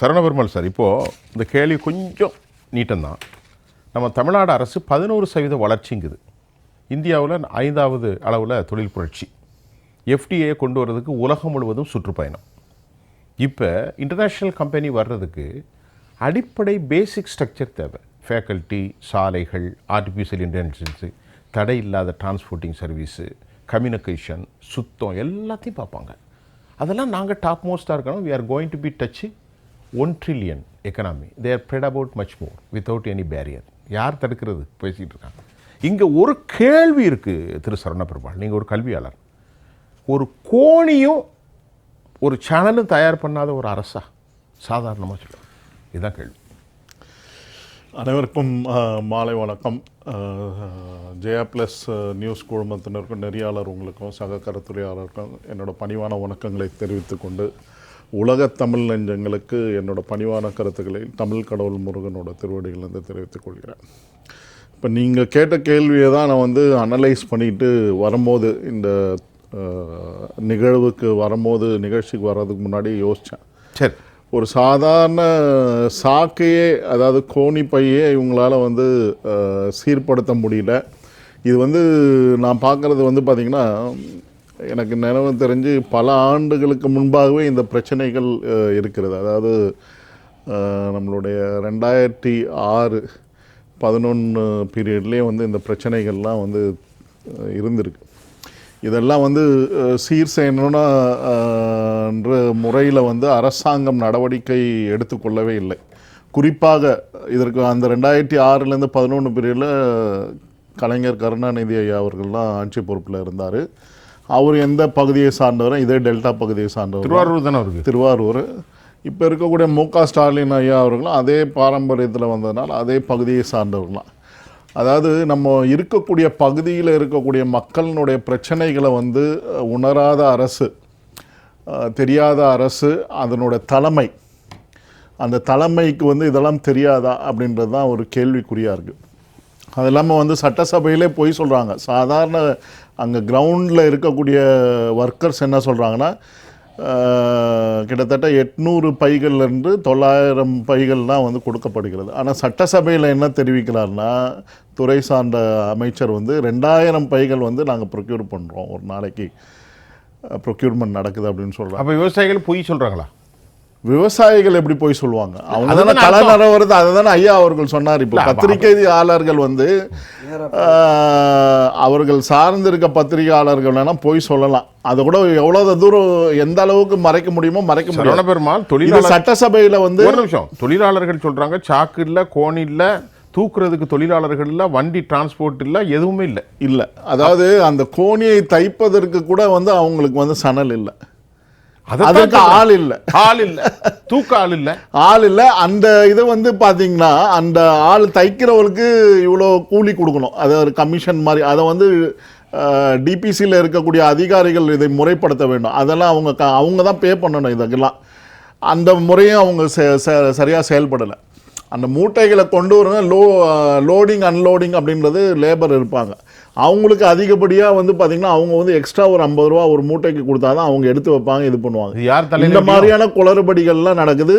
சரணபெருமாள் sir இப்போது இந்த கேள்வி கொஞ்சம் நீட்டம்தான். நம்ம தமிழ்நாடு அரசு பதினோரு சதவீத வளர்ச்சிங்குது. இந்தியாவில் ஐந்தாவது அளவில் தொழில் புரட்சி. எஃப்டிஏ கொண்டு வர்றதுக்கு உலகம் முழுவதும் சுற்றுப்பயணம். இப்போ இன்டர்நேஷ்னல் கம்பெனி வர்றதுக்கு அடிப்படை பேசிக் ஸ்ட்ரக்சர் தேவை. ஃபேக்கல்ட்டி சாலைகள் ஆர்டிஃபிஷியல் இன்டெலிஜென்ஸு தடை இல்லாத டிரான்ஸ்போர்ட்டிங் சர்வீஸு கம்யூனிகேஷன் சுத்தம் எல்லாத்தையும் பார்ப்பாங்க. அதெல்லாம் நாங்கள் டாப் மோஸ்ட்டாக இருக்கணும். We are going to be touch one trillion economy they bread about much more without any barrier யார் தடுக்கிறது? பேசிகிட்டு இருக்காங்க. இங்கே ஒரு கேள்வி இருக்குது திரு சரணபெருமாள் நீங்கள் ஒரு கல்வியாளர். ஒரு கோணியும் ஒரு சேனலும் தயார் பண்ணாத ஒரு அரசா? சாதாரணமாக சொல்லுவோம் இதுதான் கேள்வி. அனைவருக்கும் மாலை வணக்கம். ஜெயா ப்ளஸ் நியூஸ் குழுமத்தினருக்கும் நெறியாளர் உங்களுக்கும் சக கருத்துறையாளருக்கும் என்னோடய பணிவான வணக்கங்களை தெரிவித்துக்கொண்டு கொண்டு உலகத் தமிழ் நெஞ்சங்களுக்கு என்னோட பணிவான கருத்துக்களை தமிழ் கடவுள் முருகனோட திருவடிகளிலிருந்து தெரிவித்துக் கொள்கிறேன். இப்போ நீங்கள் கேட்ட கேள்வியை தான் நான் வந்து அனலைஸ் பண்ணிட்டு வரும்போது இந்த நிகழ்வுக்கு வரும்போது நிகழ்ச்சிக்கு வர்றதுக்கு முன்னாடி யோசித்தேன் சரி. ஒரு சாதாரண சாக்கையே அதாவது கோணி பையே இவங்களால வந்து சீர்படுத்த முடியல. இது வந்து நான் பார்க்குறது வந்து பார்த்திங்கன்னா எனக்கு நினைவு தெரிஞ்சு பல ஆண்டுகளுக்கு முன்பாகவே இந்த பிரச்சனைகள் இருக்கிறது. அதாவது நம்மளுடைய ரெண்டாயிரத்தி ஆறு பதினொன்று பீரியட்லேயே வந்து இந்த பிரச்சனைகள்லாம் வந்து இருந்திருக்கு. இதெல்லாம் வந்து சீர் செய்யணும்னா என்ற முறையில் வந்து அரசாங்கம் நடவடிக்கை எடுத்துக்கொள்ளவே இல்லை. குறிப்பாக இதற்கு அந்த ரெண்டாயிரத்தி ஆறுலேருந்து பதினொன்று பீரியடில் கலைஞர் கருணாநிதி ஐயா அவர்கள்லாம் ஆட்சி பொறுப்பில் இருந்தார். அவர் எந்த பகுதியை சார்ந்தவரும் இதே டெல்டா பகுதியை சார்ந்தவர். திருவாரூர் தானே இருக்கு திருவாரூர். இப்போ இருக்கக்கூடிய மு க ஸ்டாலின் ஐயா அவர்களும் அதே பாரம்பரியத்தில் வந்ததுனால அதே பகுதியை சார்ந்தவர்களாம் அதாவது நம்ம இருக்கக்கூடிய பகுதியில் இருக்கக்கூடிய மக்களினுடைய பிரச்சனைகளை வந்து உணராத அரசு தெரியாத அரசு அதனோட தலைமை. அந்த தலைமைக்கு வந்து இதெல்லாம் தெரியாதா அப்படின்றது தான் ஒரு கேள்விக்குறியாக இருக்குது அது இல்லாமல் வந்து சட்டசபையிலே போய் சொல்கிறாங்க சாதாரண அங்கே கிரவுண்டில் இருக்கக்கூடிய ஒர்க்கர்ஸ் என்ன சொல்கிறாங்கன்னா கிட்டத்தட்ட எட்நூறு பைகள்லேருந்து தொள்ளாயிரம் பைகள் தான் வந்து கொடுக்கப்படுகிறது. ஆனால் சட்டசபையில் என்ன தெரிவிக்கிறார்னா துறை சார்ந்த அமைச்சர் வந்து ரெண்டாயிரம் பைகள் வந்து நாங்கள் ப்ரொக்யூர் பண்ணுறோம் ஒரு நாளைக்கு ப்ரொக்யூர்மெண்ட் நடக்குது அப்படின்னு சொல்கிறோம் அப்போ விவசாயிகள் பொய் சொல்கிறாங்களா விவசாயிகள் எப்படி போய் சொல்லுவாங்க? அவங்க அதுதானே தானே வருது அதை தானே ஐயா அவர்கள் சொன்னார் இப்போ. பத்திரிகையாளர்கள் வந்து ஆஹ், அவர்கள் சார்ந்திருக்க பத்திரிகையாளர்கள் வேணா போய் சொல்லலாம். அதை கூட எவ்வளவு தூரம் எந்த அளவுக்கு மறைக்க முடியுமோ மறைக்க முடியும் சரணபெருமாள் இது தொழிலாளர் சட்டசபையில வந்து ஒரு நிமிஷம். தொழிலாளர்கள் சொல்றாங்க சாக்கு இல்ல கோணி இல்ல தூக்குறதுக்கு தொழிலாளர்கள் இல்ல வண்டி டிரான்ஸ்போர்ட் இல்ல எதுவுமே இல்ல. இல்ல. அதாவது அந்த கோணியை தைப்பதற்கு கூட வந்து அவங்களுக்கு வந்து சணல் இல்லை. அதற்கு. ஆள் இல்லை. ஆள் இல்ல. தூக்க ஆள் இல்ல. ஆள் இல்லை. அந்த இது வந்து பார்த்தீங்கன்னா அந்த ஆள் தைக்கிறவருக்கு இவ்வளோ கூலி கொடுக்கணும். அது ஒரு கமிஷன் மாதிரி. அதை வந்து டிபிசியில் இருக்கக்கூடிய அதிகாரிகள் இதை முறைப்படுத்த வேண்டும். அதெல்லாம் அவங்க அவங்க தான் பே பண்ணணும் இதெல்லாம். அந்த முறையும் அவங்க சரியாக செயல்படலை. அந்த மூட்டைகளை கொண்டு வரங்க லோ லோடிங் அன்லோடிங் அப்படின்றது லேபர் இருப்பாங்க. அவங்களுக்கு அதிகப்படியாக வந்து பார்த்திங்கன்னா அவங்க வந்து எக்ஸ்ட்ரா ஒரு ஐம்பது ரூபா ஒரு மூட்டைக்கு கொடுத்தா தான் அவங்க எடுத்து வைப்பாங்க இது பண்ணுவாங்க. யார் இந்த மாதிரியான குளறுபடிகள்லாம் நடக்குது.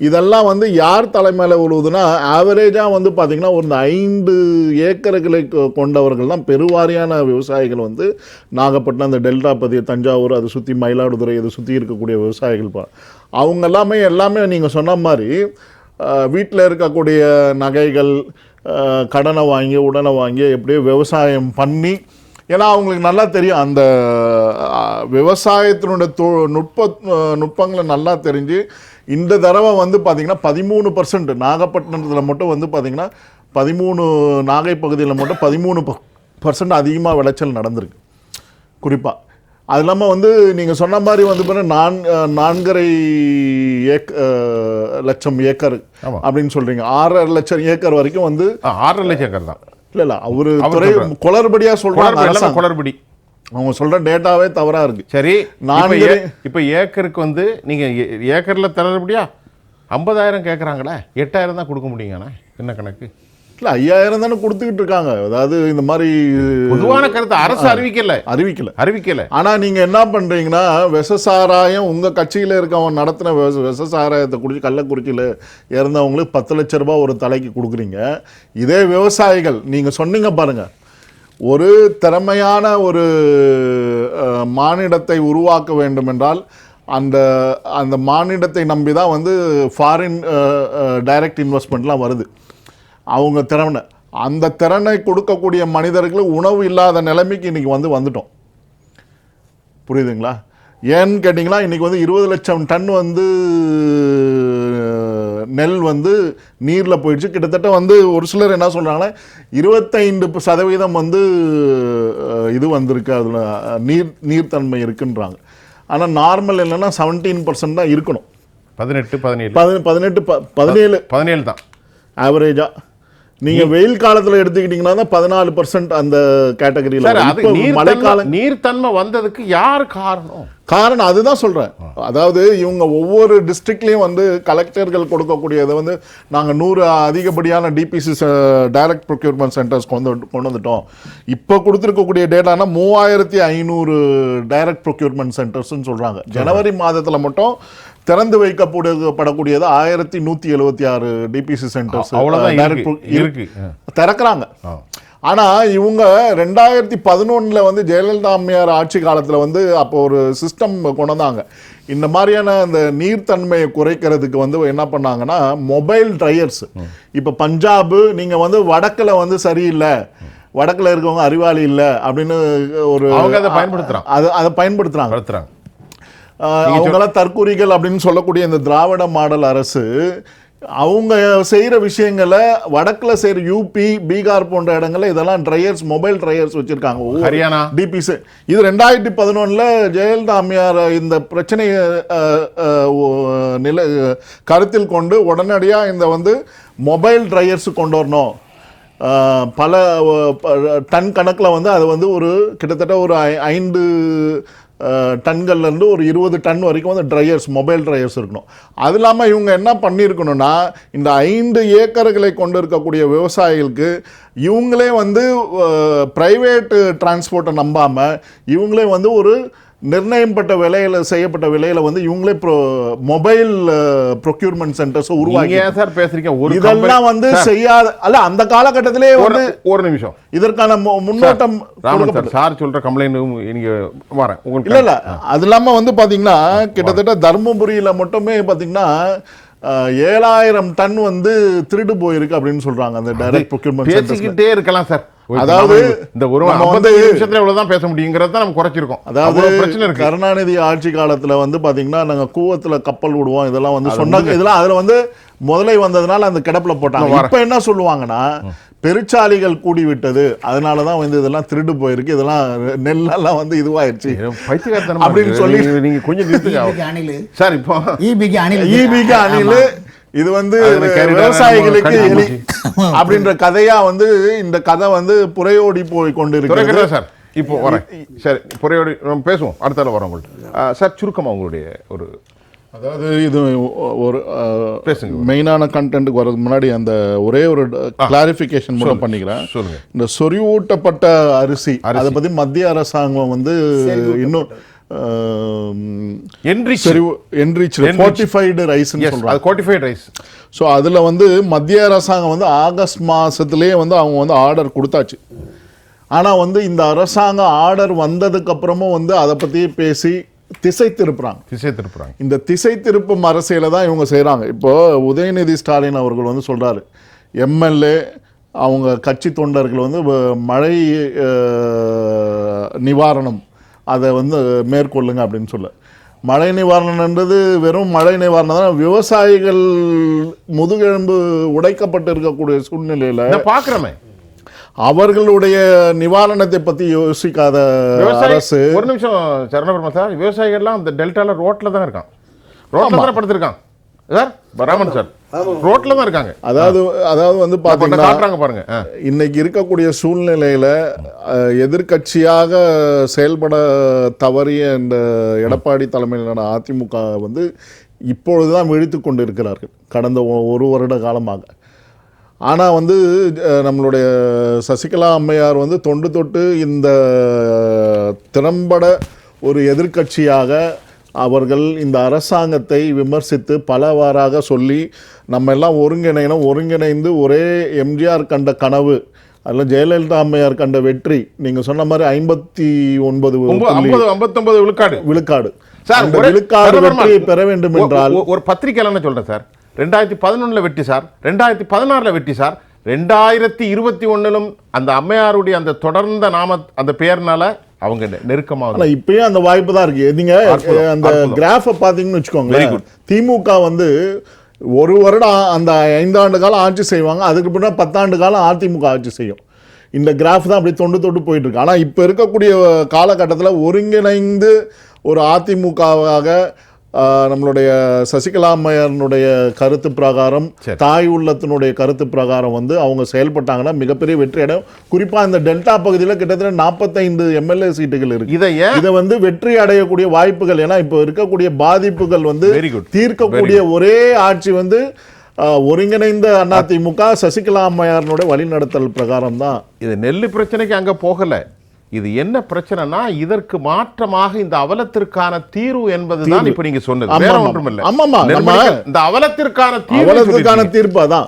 இதெல்லாம் வந்து யார் தலைமையில் விழுவுதுன்னா ஆவரேஜாக வந்து பார்த்திங்கன்னா ஒரு இந்த ஐந்து ஏக்கர்களை கொண்டவர்கள் தான் பெருவாரியான விவசாயிகள் வந்து நாகப்பட்டினம் அந்த டெல்டா பகுதி தஞ்சாவூர் அதை சுற்றி மயிலாடுதுறை இதை சுற்றி இருக்கக்கூடிய விவசாயிகள் அவங்க எல்லாமே எல்லாமே நீங்கள் சொன்ன மாதிரி வீட்டில் இருக்கக்கூடிய நகைகள் கடனை வாங்கி உடனே வாங்கி எப்படியோ விவசாயம் பண்ணி ஏன்னா அவங்களுக்கு நல்லா தெரியும். அந்த விவசாயத்தினுடைய தொ நுட்ப நுட்பங்களை நல்லா தெரிஞ்சு இந்த தடவை வந்து பார்த்திங்கன்னா பதிமூணு பர்சன்ட் நாகப்பட்டினத்தில் மட்டும் வந்து பார்த்திங்கன்னா பதிமூணு நாகை பகுதியில் மட்டும் பதிமூணு பர்சன்ட் அதிகமாக விளைச்சல் நடந்திருக்கு. குறிப்பாக அது இல்லாமல் வந்து நீங்கள் சொன்ன மாதிரி வந்து பார்த்தீங்கன்னா நான் நான்கரை ஏக் லட்சம் ஏக்கர். அப்படின்னு சொல்கிறீங்க ஆறரை லட்சம் ஏக்கர் வரைக்கும் வந்து ஆறரை லட்சம் ஏக்கர் தான். இல்லை இல்லை அவர் துறை. குளறுபடியாக சொல்கிறாங்க குளறுபடி அவங்க சொல்கிற டேட்டாவே தவறாக இருக்கு. சரி ஏ- இப்ப ஏக்கருக்கு வந்து நீங்க ஏ- ஏக்கர்ல தரபடியா ஐம்பதாயிரம் கேட்குறாங்களே எட்டாயிரம் தான் கொடுக்க முடியுங்கண்ணே என்ன கணக்கு? இல்லை ஐயாயிரம் தானே கொடுத்துக்கிட்டு இருக்காங்க. அதாவது இந்த மாதிரி பொதுவான கருத்து அரசு அறிவிக்கல. அறிவிக்கல. அறிவிக்கல. ஆனா நீங்க என்ன பண்றீங்கன்னா விஷசாராயம் உங்க கட்சியில இருக்கவன் நடத்தின விஷ- விஷசாராயத்தை குடிச்சு கள்ளக்குறிச்சியில இறந்தவங்களுக்கு பத்து லட்ச ரூபாய் ஒரு தலைக்கு கொடுக்குறீங்க. இதே விவசாயிகள் நீங்க சொன்னீங்க பாருங்க. ஒரு திறமையான ஒரு மானிடத்தை உருவாக்க வேண்டும் என்றால் அந்த அந்த மானிடத்தை நம்பி தான் வந்து ஃபாரின் டைரக்ட் இன்வெஸ்ட்மெண்ட்லாம் வருது. அவங்க திறனை அந்த திறனை கொடுக்கக்கூடிய மனிதர்களுக்கு உணவு இல்லாத நிலைமைக்கு இன்னைக்கு வந்து வந்துட்டோம். புரியுதுங்களா? ஏன்னு கேட்டிங்கன்னா இன்றைக்கி வந்து இருபது லட்சம் டன் வந்து நெல் வந்து நீரில் போயிடுச்சு. கிட்டத்தட்ட வந்து ஒரு சிலர் என்ன சொல்கிறாங்கன்னா இருபத்தைந்து சதவீதம் வந்து இது வந்திருக்கு. அதில் நீர் நீர்த்தன்மை இருக்குன்றாங்க. ஆனால் நார்மல் என்னென்னா செவன்டீன் பர்சன்ட் தான் இருக்கணும். பதினெட்டு பதினேழு. பதி பதினெட்டு ப பதினேழு. பதினேழு தான். ஆவரேஜாக நீங்கள் வெயில் காலத்தில் எடுத்துக்கிட்டிங்கன்னா தான் பதினாலு பர்சன்ட் அந்த கேட்டகரியில் மழைக்காலம் நீர்த்தன்மை வந்ததுக்கு யார் காரணம்? காரணம் அதுதான் சொல்றேன். அதாவது இவங்க ஒவ்வொரு டிஸ்ட்ரிக்ட்லயும் வந்து கலெக்டர்கள் கொடுக்கக்கூடியதை வந்து நாங்க நூறு அதிகப்படியான டிபிசி டைரக்ட் ப்ரொக்யூர்மெண்ட் சென்டர்ஸ் கொண்டு கொண்டு வந்துட்டோம். இப்போ கொடுத்துருக்கக்கூடிய டேட்டானா மூவாயிரத்தி ஐநூறு டைரக்ட் ப்ரொக்யூர்மெண்ட் சென்டர்ஸ்னு சொல்றாங்க. ஜனவரி மாதத்துல மட்டும் திறந்து வைக்கப்படக்கூடியது ஆயிரத்தி நூத்தி எழுபத்தி ஆறு டிபிசி சென்டர்ஸ் அவ்வளவுதான் இருக்கு. திறக்கிறாங்க. ஆ. ஆனா இவங்க ரெண்டாயிரத்தி பதினொன்றில் வந்து ஜெயலலிதா அம்மையார் ஆட்சி காலத்துல வந்து அப்போ ஒரு சிஸ்டம் கொண்டு வந்தாங்க. இந்த மாதிரியான அந்த நீர்த்தன்மையை குறைக்கிறதுக்கு வந்து என்ன பண்ணாங்கன்னா மொபைல் ட்ரையர்ஸ் இப்போ பஞ்சாப் நீங்க வந்து வடக்குல வந்து சரியில்லை வடக்குல இருக்கவங்க அறிவாளி இல்லை அப்படின்னு ஒரு அவங்க அதை பயன்படுத்துறாங்க. அதை அதை ஆஹ் அவங்களாம் தற்குறிகள் அப்படின்னு சொல்லக்கூடிய இந்த திராவிட மாடல் அரசு அவங்க செய்கிற விஷயங்களை வடக்குல செய்கிற யூபி பீகார் போன்ற இடங்கள்ல இதெல்லாம் ட்ரையர்ஸ் மொபைல் ட்ரையர்ஸ் வச்சிருக்காங்க. ஹரியானா? டிபிஸ் இது ரெண்டாயிரத்தி பதினொன்றில் ஜெயலலிதா அம்மையார் இந்த பிரச்சனையை நில கருத்தில் கொண்டு உடனடியாக இந்த வந்து மொபைல் ட்ரையர்ஸ் கொண்டு வரணும். பல டன் கணக்கில் வந்து அது வந்து ஒரு கிட்டத்தட்ட ஒரு ஐ- ஐந்து டன்கள்லேருந்து ஒரு இருபது டன் வரைக்கும் வந்து ட்ரையர்ஸ் மொபைல் ட்ரையர்ஸ் இருக்கணும். அது இல்லாமல் இவங்க என்ன பண்ணியிருக்கணும்னா இந்த ஐந்து ஏக்கர்களை கொண்டு இருக்கக்கூடிய விவசாயிகளுக்கு இவங்களே வந்து ப்ரைவேட்டு டிரான்ஸ்போர்ட்டை நம்பாமல் இவங்களே வந்து ஒரு நிர்ணயப்பட்ட விலையில செய்யப்பட்ட விலையில வந்து இவங்களே மொபைல் ப்ரொக்யூர்மெண்ட் சென்டர்ஸ் உருவாக்கி ஏன் சார் பேசுறீங்க? ஒரு இதெல்லாம் வந்து செய்யாத அல்ல அந்த காலகட்டத்திலே வந்து ஒரு- நிமிஷம். இதற்கான முன்னோட்டம் ராமன். சார் சார் சொல்ற கம்ப்ளைண்ட் நீங்க வரேன். இல்ல உங்களுக்கு இல்ல அது இல்லாம வந்து பாத்தீங்கன்னா கிட்டத்தட்ட தர்மபுரியில மட்டுமே பாத்தீங்கன்னா அஹ், ஏழாயிரம் டன் வந்து திருடு போயிருக்கு அப்படின்னு சொல்றாங்க அந்த டைரக்ட் ப்ரொக்யூர்மெண்ட் பேசிக்கிட்டே இருக்கலாம் சார். அதாவது, இந்த ஒரு நம்ம வந்து- 55 நிமிஷத்துல இவ்வளவுதான் பேச முடியுங்கிறத தான் நம்ம குறைச்சிருக்கோம். அதாவது பிரச்சனை இருக்கு. கருணாநிதி ஆட்சி காலத்துல வந்து பாத்தீங்கன்னா நாங்க கூவத்துல கப்பல் விடுவோம் இதெல்லாம் வந்து சொன்னாங்க இதெல்லாம் அதுல வந்து முதலை வந்ததுனால அந்த கிடப்புல போட்டாங்க. இப்ப என்ன சொல்லுவாங்கன்னா பெருச்சாலிகள் கூடி விட்டது அதனால தான் வந்து இதெல்லாம் திருடு போயிருக்கு இதெல்லாம் நெல்லெல்லாம் வந்து இதுவாயிருச்சு அப்படின்னு. சொல்லி- நீங்க- கொஞ்சம் நிறுத்துங்க அணிலு. சார் இப்போ ஈபிக்கு அணில். ஈபிக்கு அணில். இது வந்து விவசாயிகளுக்கு எலி. அப்படின்ற கதையா வந்து இந்த கதை வந்து புறையோடி போய் கொண்டிருக்கிறது. துறைக்கட்டா சார்? இப்போ வரேன். சரி புறையோடி நம்ம பேசுவோம். அடுத்தால வரோம் உங்கள்ட்ட. ஆ, சார் சுருக்கமா உங்களுடைய ஒரு அதாவது இது ஒரு பேசுங்க. மெயினான கண்டென்ட்டுக்கு வரதுக்கு முன்னாடி அந்த ஒரே ஒரு கிளாரிஃபிகேஷன் மட்டும் பண்ணிக்கிறேன். சொல்லுங்க. இந்த சொறிவூட்டப்பட்ட அரிசி அதை பத்தி மத்திய அரசாங்கம் வந்து இன்னும் ஸோ அதில் வந்து மத்திய அரசாங்கம் வந்து ஆகஸ்ட் மாதத்துலேயே வந்து அவங்க வந்து ஆர்டர் கொடுத்தாச்சு. ஆனால் வந்து இந்த அரசாங்கம் ஆர்டர் வந்ததுக்கு அப்புறமும் வந்து அதை பற்றி பேசி திசை திருப்புறாங்க திசை திருப்புறாங்க இந்த திசை திருப்பும் அரசியலை தான் இவங்க செய்கிறாங்க இப்போ உதயநிதி ஸ்டாலின் அவர்கள் வந்து சொல்கிறாரு எம்எல்ஏ அவங்க கட்சி தொண்டர்கள் வந்து மழை நிவாரணம் அதை வந்து மேற்கொள்ளுங்க அப்படின்னு சொல்ல. மழை நிவாரணம்ன்றது வெறும் மழை நிவாரணம் தான். விவசாயிகள் முதுகெலும்பு உடைக்கப்பட்டு இருக்கக்கூடிய சூழ்நிலையில் நான் பாக்குறமே அவர்களுடைய நிவாரணத்தை பற்றி யோசிக்காத அரசு ஒரு நிமிஷம் சரணபெருமா சார். விவசாயிகள்லாம் அந்த டெல்டால ரோட்ல தான் இருக்கான். ரோட்ல தானே படுத்திருக்கான். Sir Raman sir. ரோட்ல தான் இருக்காங்க. அதாவது அதாவது வந்து காட்டுறாங்க பாருங்க. இன்னைக்கு இருக்கக்கூடிய சூழ்நிலையில அஹ், எதிர்க்கட்சியாக செயல்பட தவறிய இந்த எடப்பாடி தலைமையிலான அதிமுக வந்து இப்பொழுதுதான் விழித்து கொண்டு இருக்கிறார்கள் கடந்த ஒரு வருட காலமாக. ஆனால் வந்து நம்மளுடைய சசிகலா அம்மையார் வந்து தொண்டு தொட்டு இந்த திறம்பட ஒரு எதிர்க்கட்சியாக அவர்கள் இந்த அரசாங்கத்தை விமர்சித்து பலவாறாக சொல்லி நம்ம எல்லாம் ஒருங்கிணைணும் ஒருங்கிணைந்து ஒரே எம்ஜிஆர் கண்ட கனவு அதில் ஜெயலலிதா அம்மையார் கண்ட வெற்றி நீங்கள் சொன்ன மாதிரி ஐம்பத்தி ஒன்பது ஒன்பது- ஐம்பது ஐம்பத்தொன்பது விழுக்காடு. விழுக்காடு. சார் விழுக்காடு வெற்றியை பெற வேண்டும் என்றால் ஒரு பத்திரிக்கையாளர் சொல்றேன் சார். ரெண்டாயிரத்தி பதினொன்னுல வெற்றி சார். ரெண்டாயிரத்தி பதினாறுல வெற்றி சார். ரெண்டாயிரத்தி இருபத்தி ஒண்ணிலும் அந்த அம்மையாருடைய அந்த தொடர்ந்த நாம அந்த பெயர்னால அவங்க நெ- நெருக்கமா ஆனா இப்பயும் அந்த வாய்ப்பு தான் இருக்கு. நீங்க அற்புதம், அந்த. கிராஃபை வச்சுக்கோங்களேன். Good. திமுக வந்து ஒரு வருடம் அந்த ஐந்தாண்டு காலம் ஆட்சி செய்வாங்க. அதுக்கு பின்னாடி பத்தாண்டு காலம் அதிமுக ஆட்சி செய்யும். இந்த கிராஃப் தான் அப்படி தொண்டு தொட்டு போயிட்டு இருக்கு ஆனா இப்ப இருக்கக்கூடிய காலகட்டத்தில் ஒருங்கிணைந்து ஒரு அதிமுகவாக நம்மளுடைய சசிகலா அம்மையாரனுடைய கருத்து பிரகாரம். தாய் உள்ளத்தினுடைய கருத்து பிரகாரம் வந்து அவங்க செயல்பட்டாங்கன்னா மிகப்பெரிய வெற்றி அடையும். குறிப்பா இந்த டெல்டா பகுதியில் கிட்டத்தட்ட நாற்பத்தைந்து எம்எல்ஏ சீட்டுகள் இருக்கு. இதை இதை வந்து வெற்றி அடையக்கூடிய வாய்ப்புகள் ஏன்னா இப்போ இருக்கக்கூடிய பாதிப்புகள் வந்து. தீர்க்கக்கூடிய ஒரே ஆட்சி வந்து ஒருங்கிணைந்த அதிமுக சசிகலா அம்மையாரனுடைய வழிநடத்தல் பிரகாரம் தான் இது நெல்லு பிரச்சனைக்கு அங்க போகல. இது என்ன பிரச்சனைனா இதற்கு மாற்றமாக இந்த அவலத்திற்கான தீர்வு என்பதுதான் இப்ப நீங்க சொன்னது. வேற. ஒன்றும் இல்ல இந்த அவலத்திற்கான தீர்வு அவ்வளவுக்கான தீர்ப்பு அதான்.